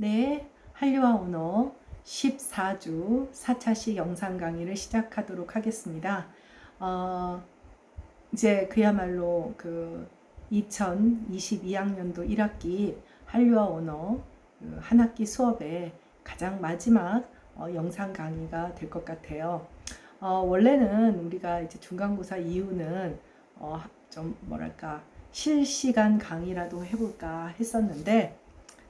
네, 한류와 언어 14주 4차시 영상 강의를 시작하도록 하겠습니다. 어, 이제 그야말로 그 2022학년도 1학기 한류와 언어 그한 학기 수업의 가장 마지막 어, 영상 강의가 될 것 같아요. 어, 원래는 우리가 이제 중간고사 이후는 어, 좀 뭐랄까 실시간 강의라도 해볼까 했었는데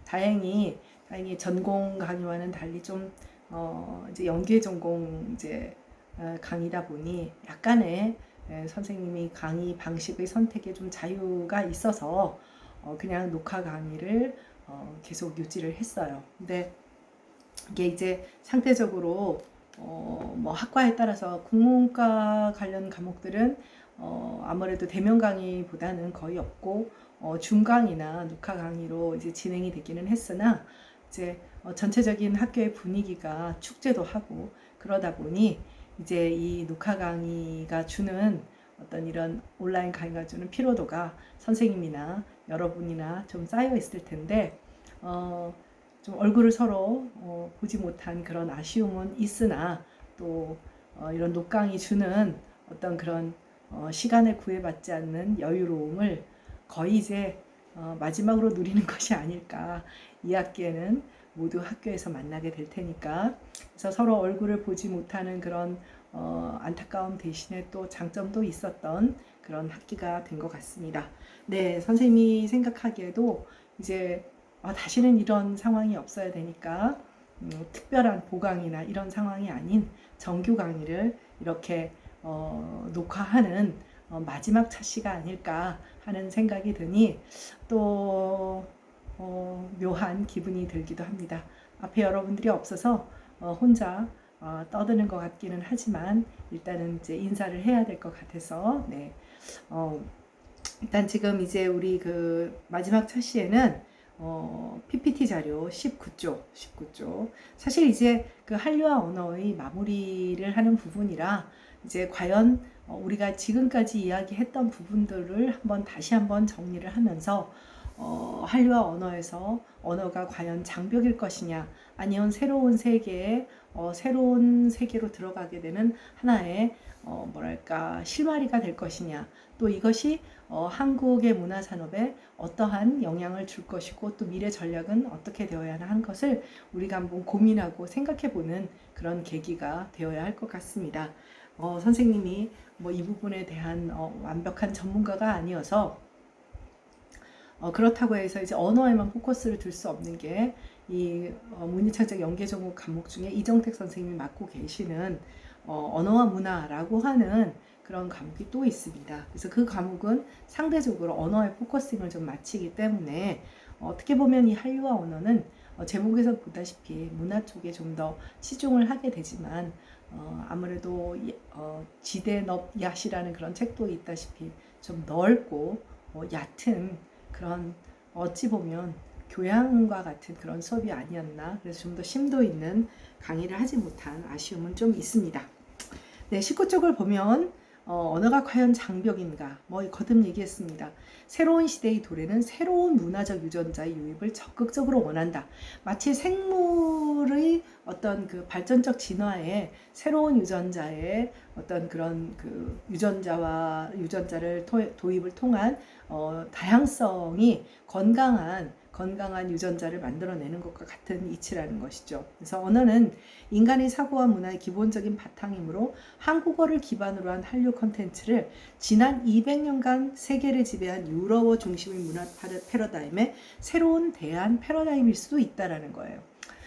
다행히 다행히 전공 강의와는 달리 좀 어, 이제 연계 전공 이제 어, 강의다 보니 약간의 에, 선생님이 강의 방식의 선택에 좀 자유가 있어서 어, 그냥 녹화 강의를 어, 계속 유지를 했어요. 근데 이게 이제 상대적으로 어, 뭐 학과에 따라서 국문과 관련 과목들은 어, 아무래도 대면 강의보다는 거의 없고 어, 중강이나 녹화 강의로 이제 진행이 되기는 했으나 이제 어, 전체적인 학교의 분위기가 축제도 하고 그러다 보니 이제 이 녹화 강의가 주는 어떤 이런 온라인 강의가 주는 피로도가 선생님이나 여러분이나 좀 쌓여 있을 텐데 어, 좀 얼굴을 서로 어, 보지 못한 그런 아쉬움은 있으나 또 어, 이런 녹강이 주는 어떤 그런 어, 시간을 구애받지 않는 여유로움을 거의 이제 어, 마지막으로 누리는 것이 아닐까. 이 학기에는 모두 학교에서 만나게 될 테니까. 그래서 서로 얼굴을 보지 못하는 그런 어, 안타까움 대신에 또 장점도 있었던 그런 학기가 된 것 같습니다. 네, 선생님이 생각하기에도 이제 어, 다시는 이런 상황이 없어야 되니까 음, 특별한 보강이나 이런 상황이 아닌 정규 강의를 이렇게 어, 녹화하는 어, 마지막 차시가 아닐까 하는 생각이 드니 또 어, 묘한 기분이 들기도 합니다. 앞에 여러분들이 없어서 어, 혼자 어, 떠드는 것 같기는 하지만 일단은 이제 인사를 해야 될 것 같아서 네. 어, 일단 지금 이제 우리 그 마지막 차시에는 어, PPT 자료 19쪽, 19쪽. 사실 이제 그 한류와 언어의 마무리를 하는 부분이라 이제 과연 어, 우리가 지금까지 이야기했던 부분들을 한번 다시 한번 정리를 하면서 어, 한류와 언어에서 언어가 과연 장벽일 것이냐 아니면 새로운 세계에 어, 새로운 세계로 들어가게 되는 하나의 어, 뭐랄까 실마리가 될 것이냐 또 이것이 어, 한국의 문화 산업에 어떠한 영향을 줄 것이고 또 미래 전략은 어떻게 되어야 하나 하는 것을 우리가 한번 고민하고 생각해 보는 그런 계기가 되어야 할 것 같습니다. 어, 선생님이 뭐 이 부분에 대한 어, 완벽한 전문가가 아니어서 어, 그렇다고 해서 이제 언어에만 포커스를 둘 수 없는 게 이 어, 문희창작 연계정보 과목 중에 이정택 선생님이 맡고 계시는 어, 언어와 문화라고 하는 그런 과목이 또 있습니다. 그래서 그 과목은 상대적으로 언어에 포커싱을 좀 마치기 때문에 어, 어떻게 보면 이 한류와 언어는 어, 제목에서 보다시피 문화 쪽에 좀 더 치중을 하게 되지만 어, 아무래도 어, 지대넙 야시라는 그런 책도 있다시피 좀 넓고 어, 얕은 그런 어찌 보면 교양과 같은 그런 수업이 아니었나 그래서 좀 더 심도 있는 강의를 하지 못한 아쉬움은 좀 있습니다. 네, 19쪽을 보면 어, 언어가 과연 장벽인가? 뭐 거듭 얘기했습니다. 새로운 시대의 도래는 새로운 문화적 유전자의 유입을 적극적으로 원한다. 마치 생물의 어떤 그 발전적 진화에 새로운 유전자의 어떤 그런 그 유전자와 유전자를 토, 도입을 통한 어, 다양성이 건강한 건강한 유전자를 만들어내는 것과 같은 이치라는 것이죠. 그래서 언어는 인간의 사고와 문화의 기본적인 바탕이므로 한국어를 기반으로 한 한류 컨텐츠를 지난 200년간 세계를 지배한 유럽어 중심의 문화 패러다임의 새로운 대안 패러다임일 수도 있다라는 거예요.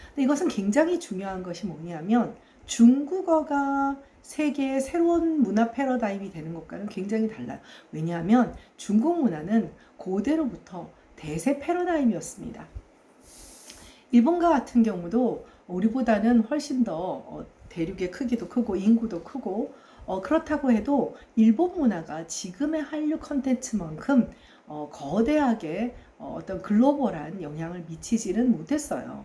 근데 이것은 굉장히 중요한 것이 뭐냐면 중국어가 세계의 새로운 문화 패러다임이 되는 것과는 굉장히 달라요. 왜냐하면 중국 문화는 고대로부터 대세 패러다임이었습니다. 일본과 같은 경우도 우리보다는 훨씬 더 어, 대륙의 크기도 크고 인구도 크고 어, 그렇다고 해도 일본 문화가 지금의 한류 컨텐츠만큼 어, 거대하게 어, 어떤 글로벌한 영향을 미치지는 못했어요.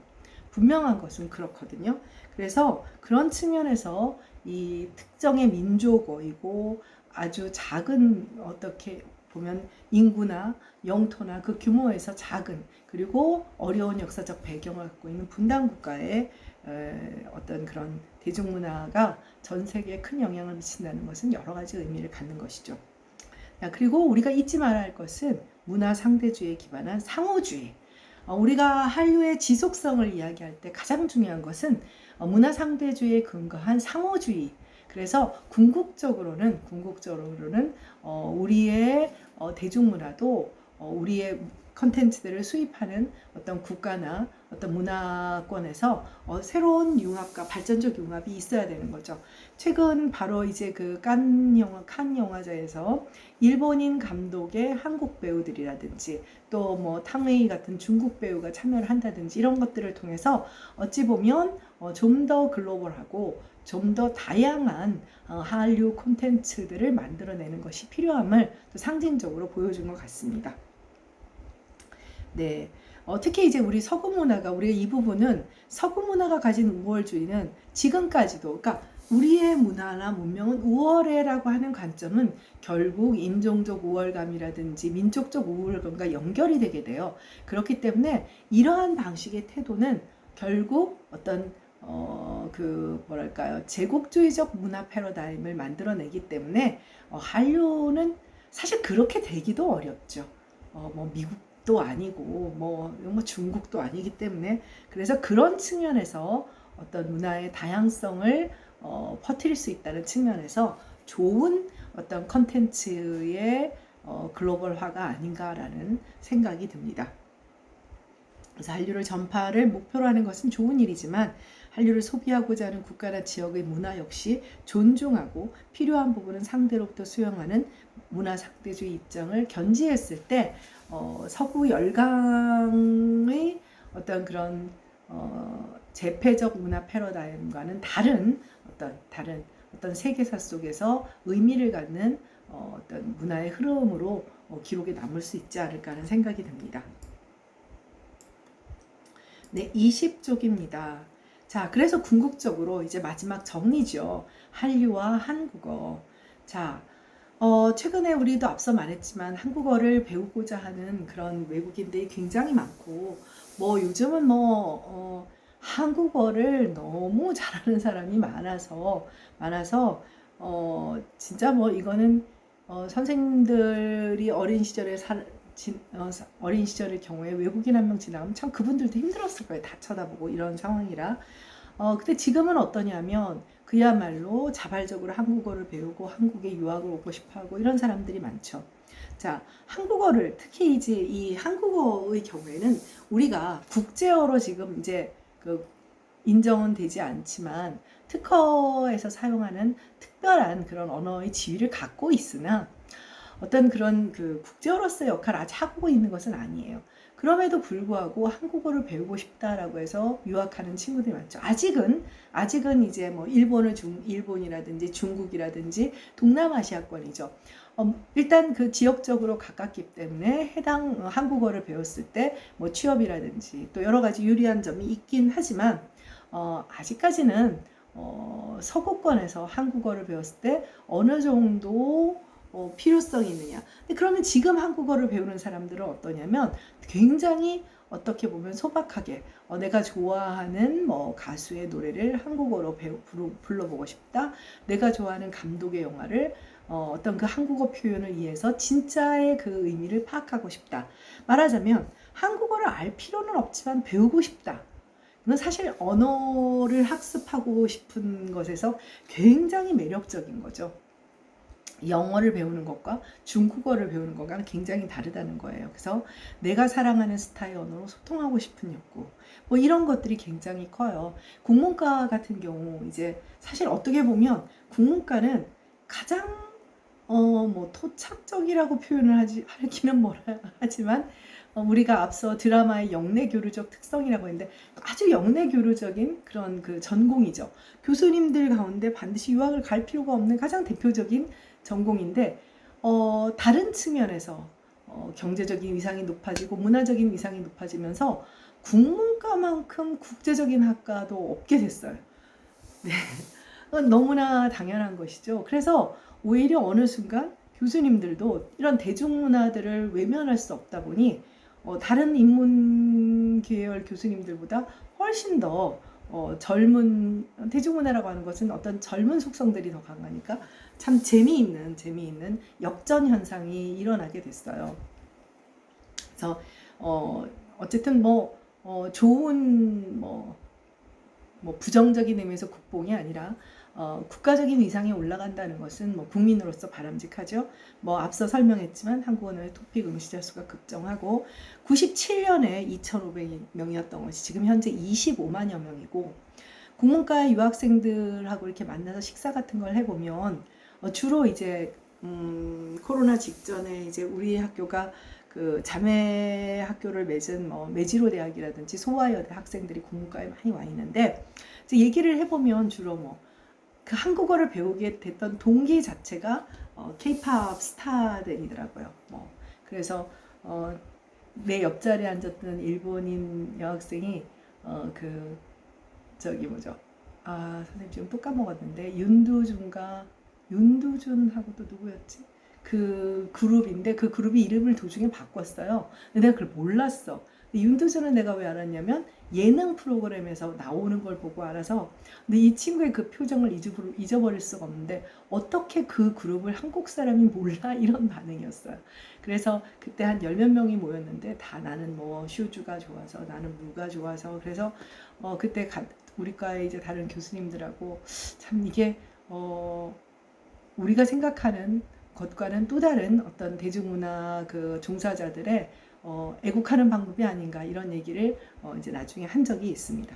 분명한 것은 그렇거든요. 그래서 그런 측면에서 이 특정의 민족어이고 아주 작은 어떻게 보면 인구나 영토나 그 규모에서 작은 그리고 어려운 역사적 배경을 갖고 있는 분단 국가의 에, 어떤 그런 대중문화가 전 세계에 큰 영향을 미친다는 것은 여러 가지 의미를 갖는 것이죠. 자, 그리고 우리가 잊지 말아야 할 것은 문화 상대주의에 기반한 상호주의. 어, 우리가 한류의 지속성을 이야기할 때 가장 중요한 것은 어, 문화 상대주의에 근거한 상호주의. 그래서 궁극적으로는 궁극적으로는 어, 우리의 어, 대중문화도 어, 우리의 컨텐츠들을 수입하는 어떤 국가나 어떤 문화권에서 어, 새로운 융합과 발전적 융합이 있어야 되는 거죠. 최근 바로 이제 그칸 영화 칸 영화제에서 일본인 감독의 한국 배우들이라든지 또 뭐 탕웨이 같은 중국 배우가 참여를 한다든지 이런 것들을 통해서 어찌 보면 어, 좀 더 글로벌하고 좀 더 다양한 어, 한류 콘텐츠들을 만들어내는 것이 필요함을 또 상징적으로 보여준 것 같습니다. 네. 어, 특히 이제 우리 서구 문화가 우리가 이 부분은 서구 문화가 가진 우월주의는 지금까지도 그러니까 우리의 문화나 문명은 우월해라고 하는 관점은 결국 인종적 우월감이라든지 민족적 우월감과 연결이 되게 돼요. 그렇기 때문에 이러한 방식의 태도는 결국 어떤 어, 그 뭐랄까요 제국주의적 문화 패러다임을 만들어내기 때문에 어, 한류는 사실 그렇게 되기도 어렵죠. 어, 뭐 미국도 아니고 뭐, 뭐 중국도 아니기 때문에 그래서 그런 측면에서 어떤 문화의 다양성을 어, 퍼뜨릴 수 있다는 측면에서 좋은 어떤 컨텐츠의 어, 글로벌화가 아닌가라는 생각이 듭니다. 그래서 한류를 전파를 목표로 하는 것은 좋은 일이지만 한류를 소비하고자 하는 국가나 지역의 문화 역시 존중하고 필요한 부분은 상대로부터 수용하는 문화 상대주의 입장을 견지했을 때 어, 서구 열강의 어떤 그런 어, 재패적 문화 패러다임과는 다른 어떤 다른 어떤 세계사 속에서 의미를 갖는 어, 어떤 문화의 흐름으로 어, 기록에 남을 수 있지 않을까 하는 생각이 듭니다. 네, 20쪽입니다. 자, 그래서 궁극적으로 이제 마지막 정리죠. 한류와 한국어. 자, 어, 최근에 우리도 앞서 말했지만 한국어를 배우고자 하는 그런 외국인들이 굉장히 많고, 뭐 요즘은 뭐, 어, 한국어를 너무 잘하는 사람이 많아서, 많아서, 어, 진짜 뭐 이거는, 어, 선생님들이 어린 시절에 살, 진, 어, 어린 시절의 경우에 외국인 한 명 지나가면 참 그분들도 힘들었을 거예요. 다 쳐다보고 이런 상황이라. 어, 근데 지금은 어떠냐면 그야말로 자발적으로 한국어를 배우고 한국에 유학을 오고 싶어 하고 이런 사람들이 많죠. 자, 한국어를 특히 이제 이 한국어의 경우에는 우리가 국제어로 지금 이제 그 인정은 되지 않지만 특허에서 사용하는 특별한 그런 언어의 지위를 갖고 있으나 어떤 그런 그 국제어로서의 역할을 아직 하고 있는 것은 아니에요. 그럼에도 불구하고 한국어를 배우고 싶다라고 해서 유학하는 친구들이 많죠. 아직은 아직은 이제 뭐 일본을 중 일본이라든지 중국이라든지 동남아시아권이죠. 어, 일단 그 지역적으로 가깝기 때문에 해당 한국어를 배웠을 때 뭐 취업이라든지 또 여러 가지 유리한 점이 있긴 하지만 어, 아직까지는 어, 서구권에서 한국어를 배웠을 때 어느 정도 어, 필요성이 있느냐. 근데 그러면 지금 한국어를 배우는 사람들은 어떠냐면 굉장히 어떻게 보면 소박하게 어, 내가 좋아하는 뭐 가수의 노래를 한국어로 배우, 부르, 불러보고 싶다. 내가 좋아하는 감독의 영화를 어, 어떤 그 한국어 표현을 이해해서 진짜의 그 의미를 파악하고 싶다. 말하자면 한국어를 알 필요는 없지만 배우고 싶다. 이건 사실 언어를 학습하고 싶은 것에서 굉장히 매력적인 거죠. 영어를 배우는 것과 중국어를 배우는 것과는 굉장히 다르다는 거예요. 그래서 내가 사랑하는 스타의 언어로 소통하고 싶은 욕구, 뭐 이런 것들이 굉장히 커요. 국문과 같은 경우 이제 사실 어떻게 보면 국문과는 가장 어 뭐 토착적이라고 표현을 하지 하기는 뭐라 하지만 어, 우리가 앞서 드라마의 영내 교류적 특성이라고 했는데 아주 영내 교류적인 그런 그 전공이죠. 교수님들 가운데 반드시 유학을 갈 필요가 없는 가장 대표적인 전공인데 어, 다른 측면에서 어, 경제적인 위상이 높아지고 문화적인 위상이 높아지면서 국문과만큼 국제적인 학과도 없게 됐어요. 네. 너무나 당연한 것이죠. 그래서 오히려 어느 순간 교수님들도 이런 대중문화들을 외면할 수 없다 보니 어, 다른 인문 계열 교수님들보다 훨씬 더 어, 젊은 대중문화라고 하는 것은 어떤 젊은 속성들이 더 강하니까 참 재미있는 재미있는 역전 현상이 일어나게 됐어요. 그래서 어, 어쨌든 뭐 어, 좋은 뭐, 뭐 부정적인 의미에서 국뽕이 아니라 어, 국가적인 위상에 올라간다는 것은 뭐 국민으로서 바람직하죠. 뭐 앞서 설명했지만 한국어는 토픽 응시자 수가 급증하고 97년에 2,500명이었던 것이 지금 현재 25만여 명이고 국문과 유학생들하고 이렇게 만나서 식사 같은 걸 해보면 어, 주로 이제 음, 코로나 직전에 이제 우리 학교가 그 자매 학교를 맺은 뭐 매지로 대학이라든지 소아여대 학생들이 국문과에 많이 와 있는데 이제 얘기를 해보면 주로 뭐 그 한국어를 배우게 됐던 동기 자체가 어, K-팝 스타들이더라고요. 뭐 그래서 어, 내 옆자리에 앉았던 일본인 여학생이 어, 그 저기 뭐죠? 아 선생님 지금 또 까먹었는데 윤두준과 윤두준하고 또 누구였지? 그 그룹인데 그 그룹이 이름을 도중에 바꿨어요. 근데 내가 그걸 몰랐어. 윤두준은 내가 왜 알았냐면 예능 프로그램에서 나오는 걸 보고 알아서 근데 이 친구의 그 표정을 잊어버릴, 수가 없는데 어떻게 그 그룹을 한국 사람이 몰라 이런 반응이었어요. 그래서 그때 한 열 몇 명이 모였는데 다 나는 뭐 슈즈가 좋아서 나는 무가 좋아서 그래서 어 그때 가, 우리 과의 이제 다른 교수님들하고 참 이게 어 우리가 생각하는 것과는 또 다른 어떤 대중문화 그 종사자들의 어, 애국하는 방법이 아닌가 이런 얘기를 어, 이제 나중에 한 적이 있습니다.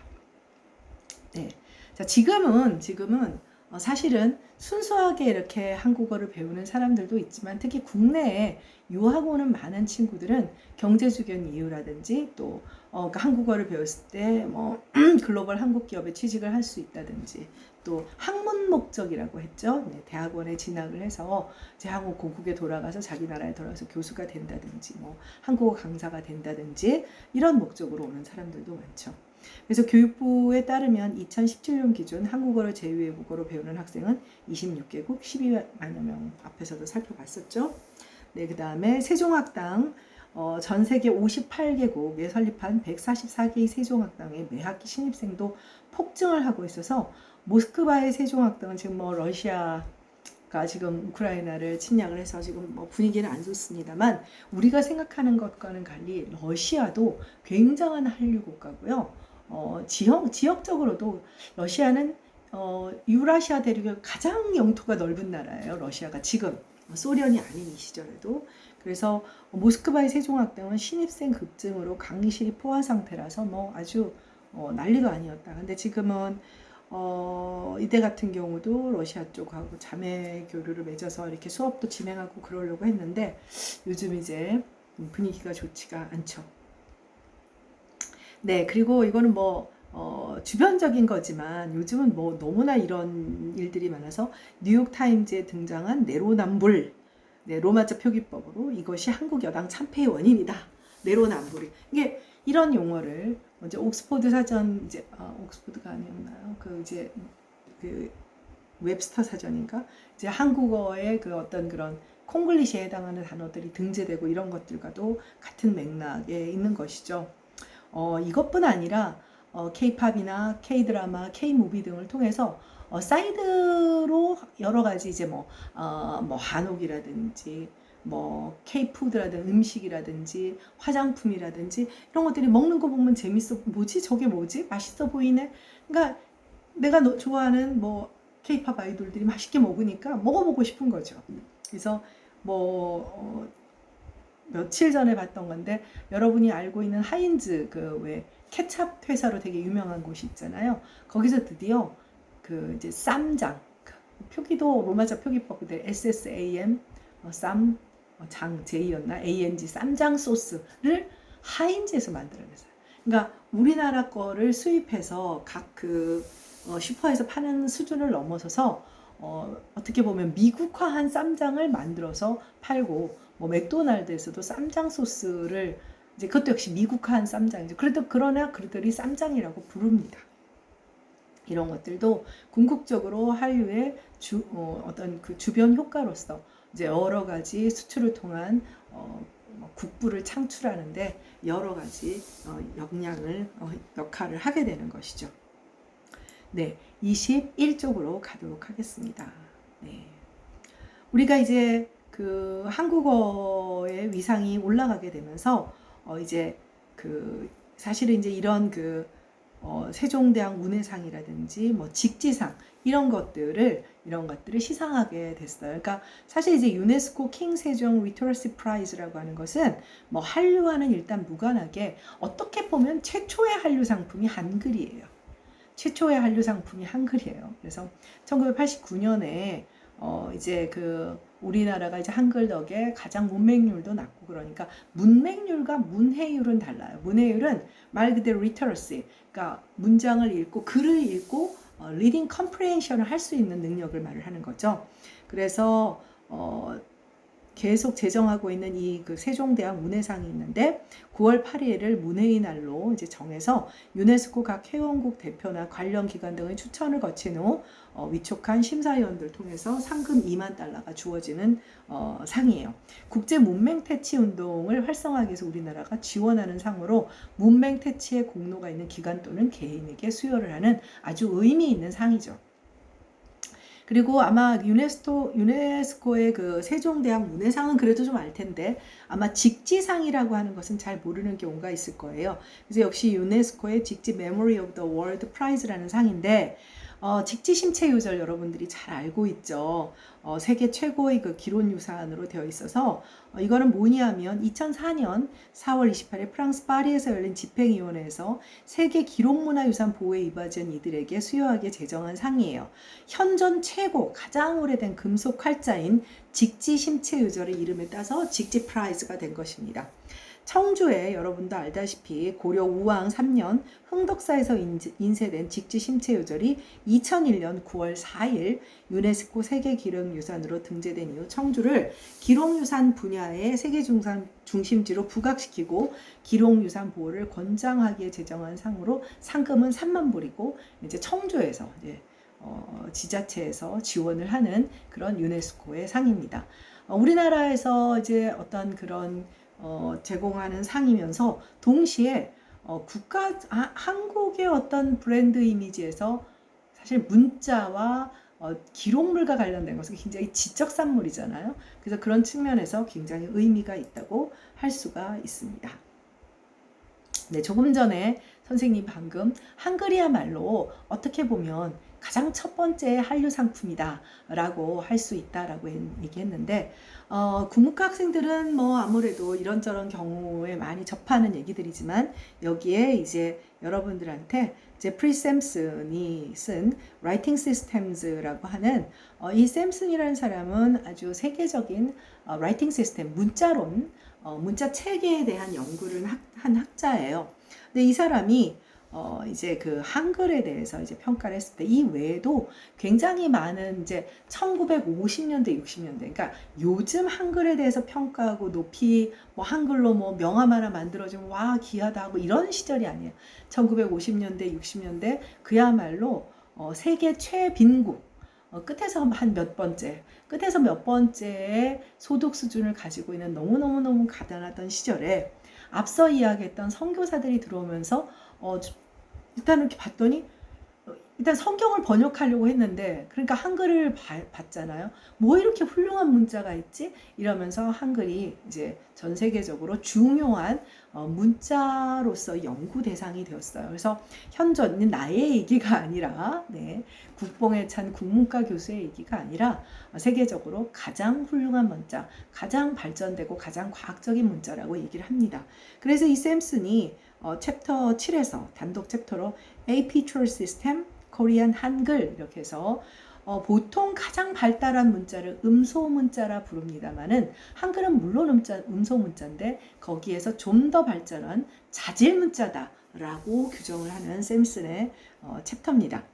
네. 자, 지금은 지금은 어, 사실은 순수하게 이렇게 한국어를 배우는 사람들도 있지만 특히 국내에 유학 오는 많은 친구들은 경제주견 이유라든지 또 어, 그러니까 한국어를 배웠을 때 뭐 글로벌 한국 기업에 취직을 할 수 있다든지 또 학문 목적이라고 했죠. 네, 대학원에 진학을 해서 제 한국 고국에 돌아가서 자기 나라에 돌아가서 교수가 된다든지 뭐 한국어 강사가 된다든지 이런 목적으로 오는 사람들도 많죠. 그래서 교육부에 따르면 2017년 기준 한국어를 제2외국어로 배우는 학생은 26개국 12만여 명 앞에서도 살펴봤었죠. 네, 그 다음에 세종학당 어, 전 세계 58개국에 설립한 144개의 세종학당의 매 학기 신입생도 폭증을 하고 있어서 모스크바의 세종학당은 지금 뭐 러시아가 지금 우크라이나를 침략을 해서 지금 뭐 분위기는 안 좋습니다만 우리가 생각하는 것과는 달리 러시아도 굉장한 한류 국가고요. 어, 지역 지역적으로도 러시아는 어, 유라시아 대륙의 가장 영토가 넓은 나라예요. 러시아가 지금 소련이 아닌 이 시절에도 그래서 모스크바의 세종학당은 신입생 급증으로 강실이 포화 상태라서 뭐 아주 어, 난리도 아니었다. 근데 지금은 어, 이때 같은 경우도 러시아 쪽하고 자매 교류를 맺어서 이렇게 수업도 진행하고 그러려고 했는데 요즘 이제 분위기가 좋지가 않죠. 네, 그리고 이거는 뭐 어, 주변적인 거지만 요즘은 뭐 너무나 이런 일들이 많아서 뉴욕 타임즈에 등장한 내로남불, 네, 로마자 표기법으로 이것이 한국 여당 참패의 원인이다. 내로남불이 이게 이런 용어를 먼저 옥스포드 사전 이제 아, 옥스포드가 아니었나요? 그 이제 그 웹스터 사전인가? 이제 한국어의 그 어떤 그런 콩글리시에 해당하는 단어들이 등재되고 이런 것들과도 같은 맥락에 있는 것이죠. 어, 이것뿐 아니라 어, K-팝이나 K-드라마, K-무비 등을 통해서 어, 사이드로 여러 가지 이제 뭐, 어, 뭐 한옥이라든지 뭐 K-푸드라든지 음식이라든지 화장품이라든지 이런 것들이 먹는 거 보면 재밌어 뭐지? 저게 뭐지? 맛있어 보이네? 그러니까 내가 너, 좋아하는 뭐 K-팝 아이돌들이 맛있게 먹으니까 먹어보고 싶은 거죠. 그래서 뭐 어, 며칠 전에 봤던 건데 여러분이 알고 있는 하인즈 그 왜 케찹 회사로 되게 유명한 곳이 있잖아요. 거기서 드디어 그 이제 쌈장 그 표기도 로마자 표기법 그대 SSAM 어, 쌈 어, 장 J였나 ANG 쌈장 소스를 하인즈에서 만들어냈어요. 그러니까 우리나라 거를 수입해서 각그 어, 슈퍼에서 파는 수준을 넘어서서 어, 어떻게 보면 미국화한 쌈장을 만들어서 팔고 뭐 맥도날드에서도 쌈장 소스를 이제 그것도 역시 미국화한 쌈장이죠. 그래도 그러나 그들이 쌈장이라고 부릅니다. 이런 것들도 궁극적으로 한류의 주, 어, 어떤 그 주변 효과로서 이제 여러 가지 수출을 통한 어, 뭐 국부를 창출하는데 여러 가지 어, 역량을 어, 역할을 하게 되는 것이죠. 네, 21쪽으로 가도록 하겠습니다. 네. 우리가 이제 그 한국어의 위상이 올라가게 되면서 어 이제 그 사실은 이제 이런 그 어 세종대왕 문해상이라든지 뭐 직지상 이런 것들을 이런 것들을 시상하게 됐어요. 그러니까 사실 이제 유네스코 킹 세종 리터러시 프라이즈라고 하는 것은 뭐 한류와는 일단 무관하게 어떻게 보면 최초의 한류 상품이 한글이에요. 최초의 한류 상품이 한글이에요. 그래서 1989년에 어 이제 그 우리나라가 이제 한글 덕에 가장 문맹률도 낮고 그러니까 문맹률과 문해율은 달라요. 문해율은 말 그대로 literacy, 그러니까 문장을 읽고 글을 읽고 어, reading comprehension을 할 수 있는 능력을 말을 하는 거죠. 그래서 어, 계속 제정하고 있는 이 그 세종대왕 문해상이 있는데 9월 8일을 문해의 날로 이제 정해서 유네스코 각 회원국 대표나 관련 기관 등의 추천을 거친 후 어, 위촉한 심사위원들 통해서 상금 2만 달러가 주어지는 어, 상이에요. 국제 문맹 퇴치 운동을 활성화하기 위해서 우리나라가 지원하는 상으로 문맹 퇴치의 공로가 있는 기관 또는 개인에게 수여를 하는 아주 의미 있는 상이죠. 그리고 아마 유네스코 유네스코의 그 세종대왕 문해상은 그래도 좀 알 텐데 아마 직지상이라고 하는 것은 잘 모르는 경우가 있을 거예요. 그래서 역시 유네스코의 직지 메모리 오브 더 월드 프라이즈라는 상인데 어, 직지심체 요절 여러분들이 잘 알고 있죠. 어, 세계 최고의 그 기론 유산으로 되어 있어서 어, 이거는 뭐냐면 2004년 4월 28일 프랑스 파리에서 열린 집행위원회에서 세계 기록문화유산 보호에 이바지한 이들에게 수여하게 제정한 상이에요. 현존 최고 가장 오래된 금속 활자인 직지심체 요절의 이름에 따서 직지 프라이즈가 된 것입니다. 청주에 여러분도 알다시피 고려 우왕 3년 흥덕사에서 인쇄된 직지 심체 요절이 2001년 9월 4일 유네스코 세계 기록유산으로 등재된 이후 청주를 기록유산 분야의 세계 중산 중심지로 부각시키고 기록유산 보호를 권장하기에 제정한 상으로 상금은 3만 불이고 이제 청주에서 이제 어, 지자체에서 지원을 하는 그런 유네스코의 상입니다. 어, 우리나라에서 이제 어떤 그런 어, 제공하는 상이면서 동시에 어, 국가 아, 한국의 어떤 브랜드 이미지에서 사실 문자와 어, 기록물과 관련된 것은 굉장히 지적 산물이잖아요. 그래서 그런 측면에서 굉장히 의미가 있다고 할 수가 있습니다. 네, 조금 전에 선생님 방금 한글이야말로 어떻게 보면 가장 첫 번째 한류 상품이다 라고 할 수 있다라고 얘기했는데 어, 국문과 학생들은 뭐 아무래도 이런저런 경우에 많이 접하는 얘기들이지만 여기에 이제 여러분들한테 제프리 샘슨이 쓴 Writing Systems라고 하는 어, 이 샘슨이라는 사람은 아주 세계적인 어, 라이팅 시스템, 문자론, 어, 문자 체계에 대한 연구를 학, 한 학자예요. 근데 이 사람이 어, 이제 그 한글에 대해서 이제 평가를 했을 때 이 외에도 굉장히 많은 이제 1950년대, 60년대, 그러니까 요즘 한글에 대해서 평가하고 높이 뭐 한글로 뭐 명함 하나 만들어주면 와, 귀하다 하고 이런 시절이 아니에요. 1950년대, 60년대 그야말로 어, 세계 최빈국, 어, 끝에서 한 몇 번째, 끝에서 몇 번째의 소득 수준을 가지고 있는 너무너무너무 가난하던 시절에 앞서 이야기했던 선교사들이 들어오면서 어, 일단 이렇게 봤더니 일단 성경을 번역하려고 했는데 그러니까 한글을 봐, 봤잖아요. 뭐 이렇게 훌륭한 문자가 있지? 이러면서 한글이 이제 전 세계적으로 중요한 어, 문자로서 연구 대상이 되었어요. 그래서 현존 나의 얘기가 아니라 네, 국뽕에 찬 국문과 교수의 얘기가 아니라 세계적으로 가장 훌륭한 문자, 가장 발전되고 가장 과학적인 문자라고 얘기를 합니다. 그래서 이 샘슨이 어, 챕터 7에서 단독 챕터로 AP Troll System, 코리안 한글 이렇게 해서 어, 보통 가장 발달한 문자를 음소 문자라 부릅니다만은 한글은 물론 음자, 음소 문자인데 거기에서 좀 더 발전한 자질 문자다라고 규정을 하는 샘슨의 어, 챕터입니다.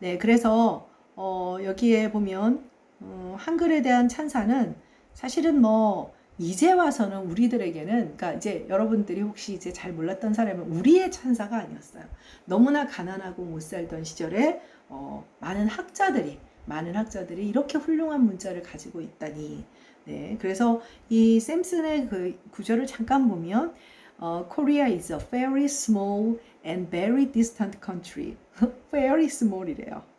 네, 그래서 어, 여기에 보면 어, 한글에 대한 찬사는 사실은 뭐 이제 와서는 우리들에게는 그러니까 이제 여러분들이 혹시 이제 잘 몰랐던 사람은 우리의 찬사가 아니었어요. 너무나 가난하고 못 살던 시절에 어, 많은 학자들이 많은 학자들이 이렇게 훌륭한 문자를 가지고 있다니. 네, 그래서 이 샘슨의 그 구절을 잠깐 보면 어, Korea is a very small and very distant country. very small이래요.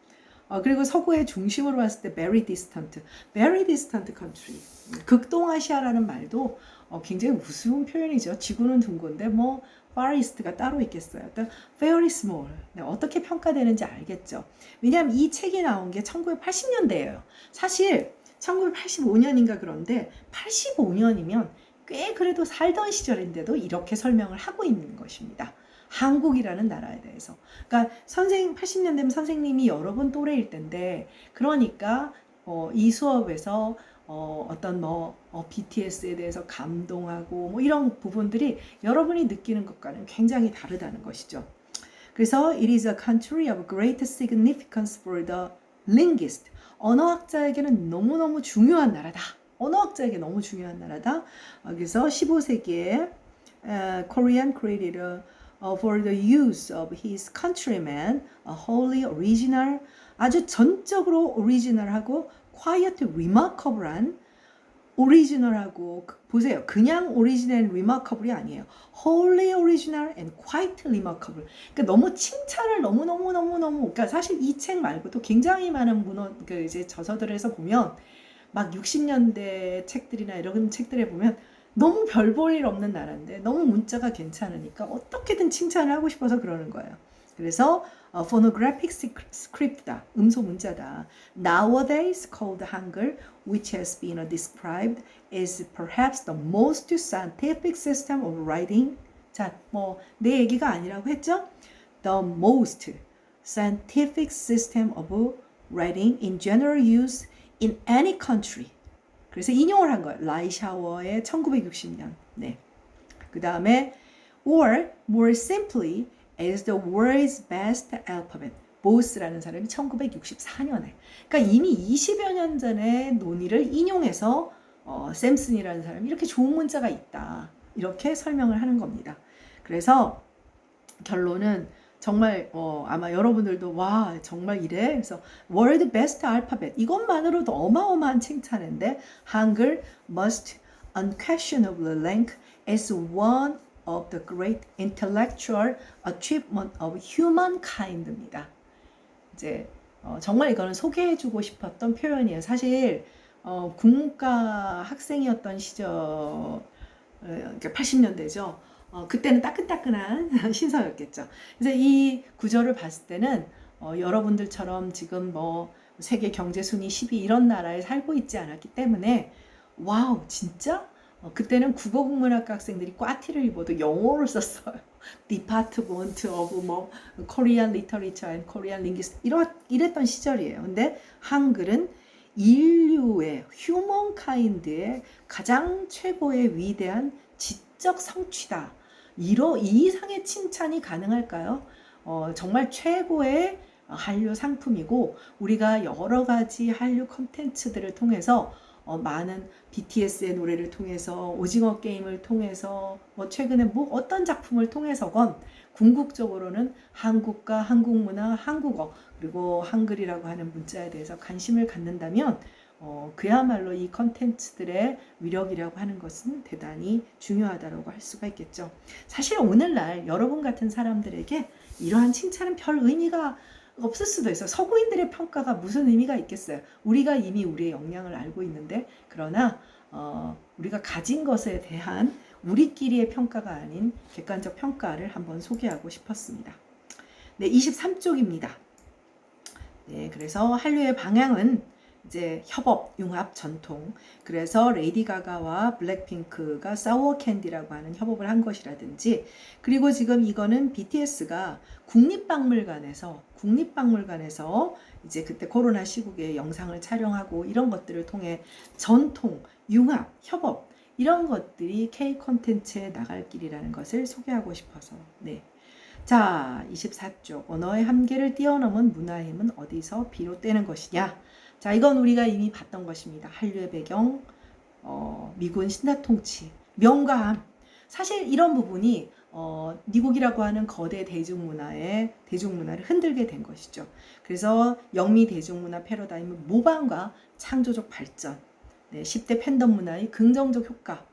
어, 그리고 서구의 중심으로 봤을 때 very distant, very distant country. 극동아시아라는 말도 어, 굉장히 우스운 표현이죠. 지구는 둥근데 뭐 far east가 따로 있겠어요. 일단 very small. 네, 어떻게 평가되는지 알겠죠. 왜냐하면 이 책이 나온 게 1980년대예요. 사실 1985년인가 그런데 85년이면 꽤 그래도 살던 시절인데도 이렇게 설명을 하고 있는 것입니다. 한국이라는 나라에 대해서. 그러니까 선생 80년대면 선생님이 여러 분 또래일 텐데 그러니까 어, 이 수업에서 어, 어떤 뭐 어, BTS에 대해서 감동하고 뭐 이런 부분들이 여러분이 느끼는 것과는 굉장히 다르다는 것이죠. 그래서 it is a country of great significance for the linguist. 언어학자에게는 너무너무 중요한 나라다. 언어학자에게 너무 중요한 나라다. 어, 그래서 15세기에 uh, Korean created a, for the use of his countrymen a wholly original 아주 전적으로 오리지널하고 quiet remarkable한 오리지널하고 보세요. 그냥 오리지널 리마커블이 아니에요. wholly original and quite remarkable. 그러니까 너무 칭찬을 너무 너무 너무 너무 그러니까 사실 이 책 말고도 굉장히 많은 문헌 그 이제 저서들에서 보면 막 60년대 책들이나 이런 책들에 보면 너무 별 볼 일 없는 나라인데 너무 문자가 괜찮으니까 어떻게든 칭찬을 하고 싶어서 그러는 거예요. 그래서 어, phonographic script다. 음소 문자다. Nowadays called Hangul, which has been described as perhaps the most scientific system of writing. 자, 뭐 내 얘기가 아니라고 했죠? The most scientific system of writing in general use in any country. 그래서 인용을 한 거예요. 라이 샤워의 1960년. 네. 그 다음에 or more simply as the world's best alphabet. 보스라는 사람이 1964년에. 그러니까 이미 20여 년 전에 논의를 인용해서 어, 샘슨이라는 사람이 이렇게 좋은 문자가 있다. 이렇게 설명을 하는 겁니다. 그래서 결론은 정말 어, 아마 여러분들도 와 정말 이래 그래서 월드 베스트 알파벳 이것만으로도 어마어마한 칭찬인데 한글 must unquestionably rank as one of the great intellectual achievement of humankind입니다. 이제 어, 정말 이거는 소개해주고 싶었던 표현이에요. 사실 어, 국문과 학생이었던 시절 어, 그러니까 80년대죠. 어, 그때는 따끈따끈한 신서였겠죠. 그래서 이 구절을 봤을 때는 어, 여러분들처럼 지금 뭐 세계 경제 순위 10위 이런 나라에 살고 있지 않았기 때문에 와우 진짜 어, 그때는 국어 국문학과 학생들이 꽈티를 입어도 영어를 썼어요. Department of 뭐 Korean Literature and Korean Linguistics 이러, 이랬던 시절이에요. 근데 한글은 인류의 휴먼 카인드의 가장 최고의 위대한 지적 성취다. 이러 이 이상의 칭찬이 가능할까요? 어, 정말 최고의 한류 상품이고 우리가 여러 가지 한류 컨텐츠들을 통해서 어, 많은 BTS의 노래를 통해서 오징어 게임을 통해서 뭐 최근에 뭐 어떤 작품을 통해서건 궁극적으로는 한국과 한국 문화, 한국어 그리고 한글이라고 하는 문자에 대해서 관심을 갖는다면 어, 그야말로 이 컨텐츠들의 위력이라고 하는 것은 대단히 중요하다고 할 수가 있겠죠. 사실 오늘날 여러분 같은 사람들에게 이러한 칭찬은 별 의미가 없을 수도 있어요. 서구인들의 평가가 무슨 의미가 있겠어요. 우리가 이미 우리의 역량을 알고 있는데 그러나 어, 우리가 가진 것에 대한 우리끼리의 평가가 아닌 객관적 평가를 한번 소개하고 싶었습니다. 네, 23쪽입니다. 네, 그래서 한류의 방향은 이제 협업, 융합, 전통. 그래서 레이디 가가와 블랙핑크가 사워 캔디라고 하는 협업을 한 것이라든지 그리고 지금 이거는 BTS가 국립박물관에서 국립박물관에서 이제 그때 코로나 시국에 영상을 촬영하고 이런 것들을 통해 전통, 융합, 협업 이런 것들이 K 콘텐츠에 나갈 길이라는 것을 소개하고 싶어서 네. 자, 24쪽 언어의 한계를 뛰어넘은 문화의 힘은 어디서 비롯되는 것이냐? 자, 이건 우리가 이미 봤던 것입니다. 한류의 배경, 어, 미군 신라 통치, 명가함. 사실 이런 부분이 어, 미국이라고 하는 거대 대중문화의 대중문화를 흔들게 된 것이죠. 그래서 영미 대중문화 패러다임의 모방과 창조적 발전, 네, 10대 팬덤 문화의 긍정적 효과,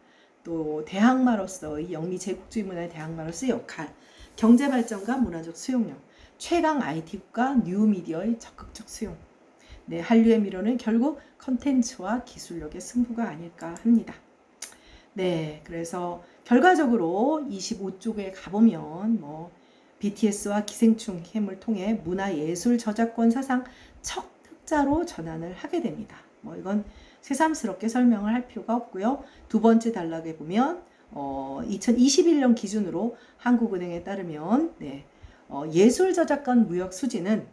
또 대항마로서의 영미 제국주의 문화의 대항마로서의 역할, 경제 발전과 문화적 수용력, 최강 IT국가 뉴미디어의 적극적 수용. 네, 한류의 미로는 결국 컨텐츠와 기술력의 승부가 아닐까 합니다. 네, 그래서 결과적으로 25쪽에 가보면 뭐 BTS와 기생충 캠을 통해 문화예술 저작권 사상 첫 흑자로 전환을 하게 됩니다. 뭐 이건 새삼스럽게 설명을 할 필요가 없고요. 두 번째 단락에 보면 어, 2021년 기준으로 한국은행에 따르면 네, 어, 예술 저작권 무역 수지는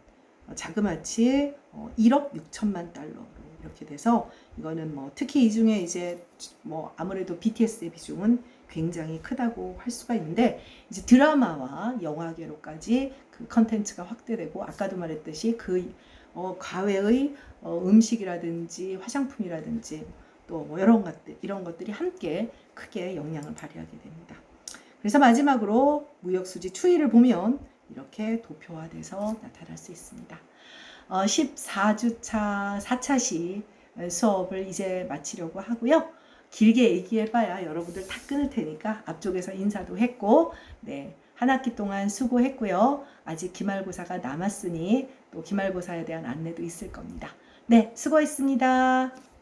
어, 자그마치 어, 1억 6천만 달러로 이렇게 돼서 이거는 뭐 특히 이 중에 이제 뭐 아무래도 BTS의 비중은 굉장히 크다고 할 수가 있는데 이제 드라마와 영화계로까지 그 컨텐츠가 확대되고 아까도 말했듯이 그 어, 과외의 어, 음식이라든지 화장품이라든지 또 뭐 이런 것들 이런 것들이 함께 크게 영향을 발휘하게 됩니다. 그래서 마지막으로 무역 수지 추이를 보면 이렇게 도표화돼서 나타날 수 있습니다. 어, 14주차 4차시 수업을 이제 마치려고 하고요. 길게 얘기해봐야 여러분들 다 끊을 테니까 앞쪽에서 인사도 했고, 네. 한 학기 동안 수고했고요. 아직 기말고사가 남았으니 또 기말고사에 대한 안내도 있을 겁니다. 네, 수고했습니다.